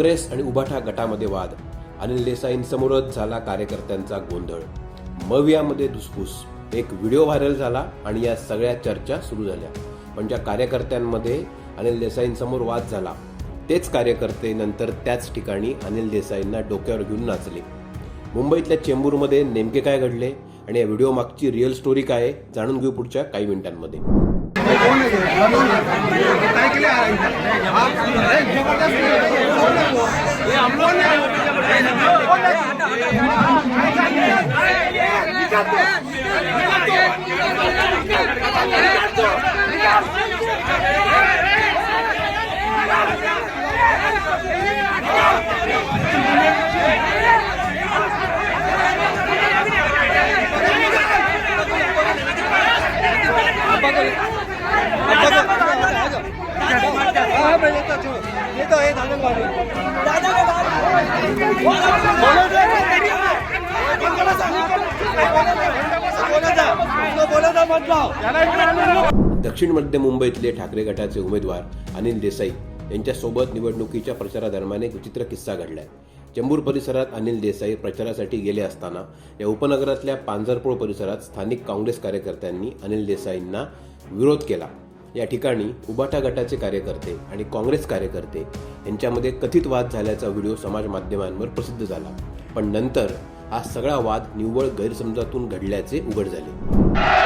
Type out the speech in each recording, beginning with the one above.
काँग्रेस आणि उबाठा गटामध्ये वाद. अनिल देसाईंसमोरच झाला कार्यकर्त्यांचा गोंधळ. मवियामध्ये धुसफूस. एक व्हिडिओ व्हायरल झाला आणि या सगळ्या चर्चा सुरू झाल्या. पण ज्या कार्यकर्त्यांमध्ये अनिल देसाईंसमोर वाद झाला तेच कार्यकर्ते नंतर त्याच ठिकाणी अनिल देसाईंना डोक्यावर घेऊन नाचले. मुंबईतल्या चेंबूरमध्ये नेमके काय घडले आणि या व्हिडिओ मागची रिअल स्टोरी काय जाणून घेऊ पुढच्या काही मिनिटांमध्ये. दक्षिण मध्य मुंबईतले ठाकरे गटाचे उमेदवार अनिल देसाई यांच्यासोबत निवडणुकीच्या प्रचारादरम्यान एक विचित्र किस्सा घडलाय. चेंबूर परिसरात अनिल देसाई प्रचारासाठी गेले असताना या उपनगरातल्या पांजरपोळ परिसरात स्थानिक काँग्रेस कार्यकर्त्यांनी अनिल देसाईंना विरोध केला. या ठिकाणी उबाटा गटाचे कार्यकर्ते आणि काँग्रेस कार्यकर्ते यांच्यामध्ये कथित वाद झाल्याचा व्हिडिओ समाज माध्यमांवर प्रसिद्ध झाला. पण नंतर हा सगळा वाद निव्वळ गैरसमजातून घडल्याचे उघड झाले.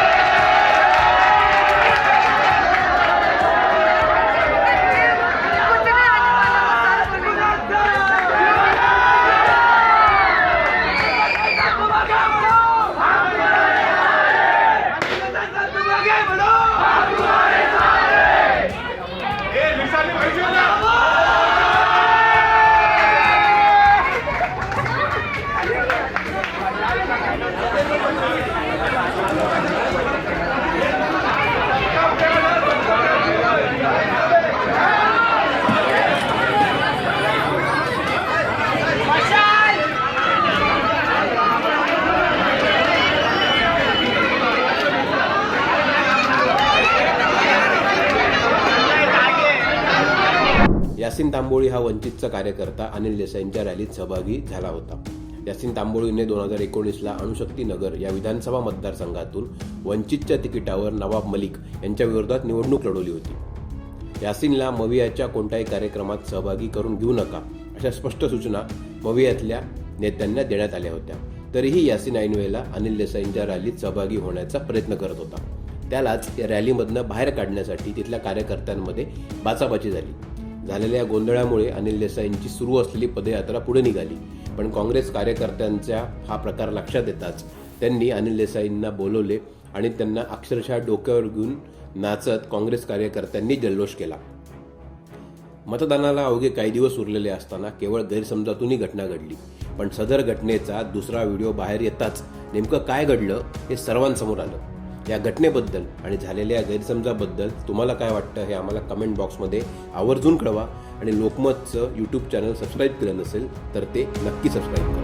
यासिन तांबोळी हा वंचितचा कार्यकर्ता अनिल देसाईंच्या रॅलीत सहभागी झाला होता. यासिन तांबोळीने दोन हजार एकोणीसला अणुशक्ती नगर या विधानसभा मतदारसंघातून वंचितच्या तिकिटावर नवाब मलिक यांच्या विरोधात निवडणूक लढवली होती. यासिनला मवियाच्या कोणत्याही कार्यक्रमात सहभागी करून घेऊ नका अशा स्पष्ट सूचना मवियातल्या नेत्यांना देण्यात आल्या होत्या. तरीही यासिन ऐनवेला अनिल देसाईंच्या रॅलीत सहभागी होण्याचा प्रयत्न करत होता. त्यालाच या रॅलीमधनं बाहेर काढण्यासाठी तिथल्या कार्यकर्त्यांमध्ये बाचाबाची झाली. झालेल्या गोंधळामुळे अनिल देसाईंची सुरू असलेली पदयात्रा पुढे निघाली. पण काँग्रेस कार्यकर्त्यांचा हा प्रकार लक्षात येताच त्यांनी अनिल देसाईंना बोलवले आणि त्यांना अक्षरशः डोक्यावर घेऊन नाचत काँग्रेस कार्यकर्त्यांनी जल्लोष केला. मतदानाला अवघे काही दिवस उरलेले असताना केवळ गैरसमजातून ही घटना घडली. पण सदर घटनेचा दुसरा व्हिडिओ बाहेर येताच नेमकं काय घडलं हे सर्वांसमोर आलं. या घटनेबद्दल आणि झालेल्या गैरसमजाबद्दल तुम्हाला काय वाटतं हे आम्हाला कमेंट बॉक्समध्ये आवर्जून कळवा. आणि लोकमतचं यूट्यूब चॅनल सबस्क्राईब केलं नसेल तर ते नक्की सबस्क्राईब करा.